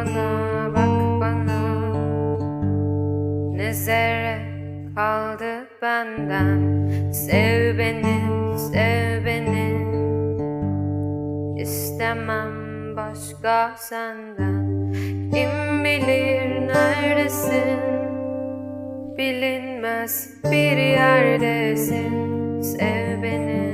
bana, bak bana. Ne zerre kaldı benden? Sev beni, sev beni. İstemem başka senden. Kim bilir neredesin? Bilinmez bir yerdesin. Sev beni,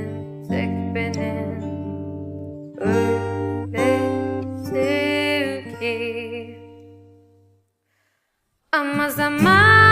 Ama zamanı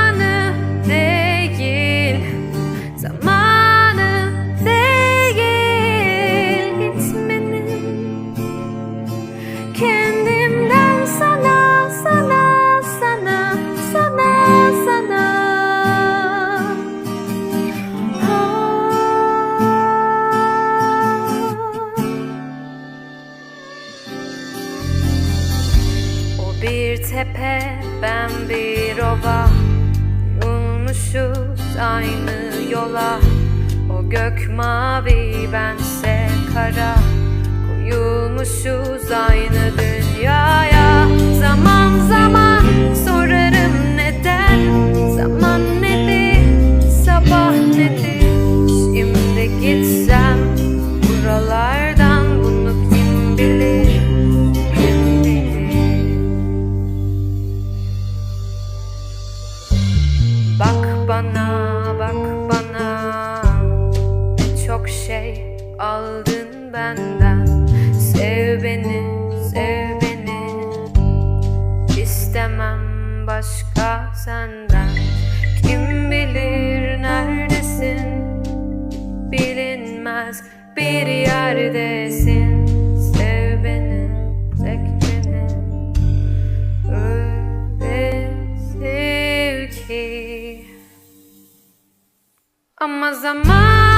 bir tepe, ben bir ova. Yolmuşuz aynı yola. O gök mavi, bense aldın benden. Sev beni, sev beni. İstemem başka senden. Kim bilir neredesin? Bilinmez bir yerdesin. Sev beni, tek beni. Öyle sev ki. Ama zaman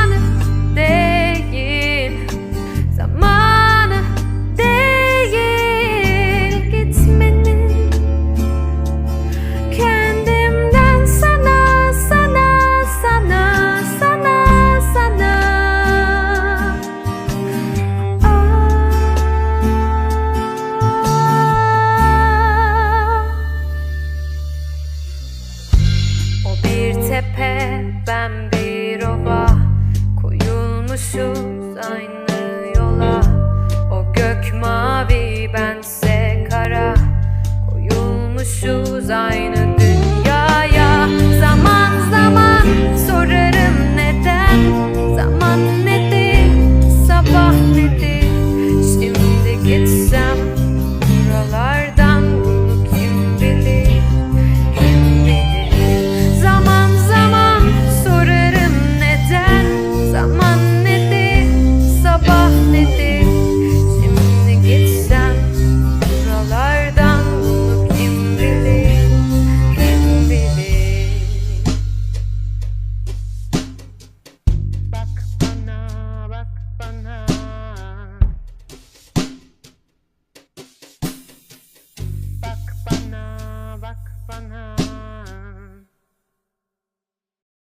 shoes I know.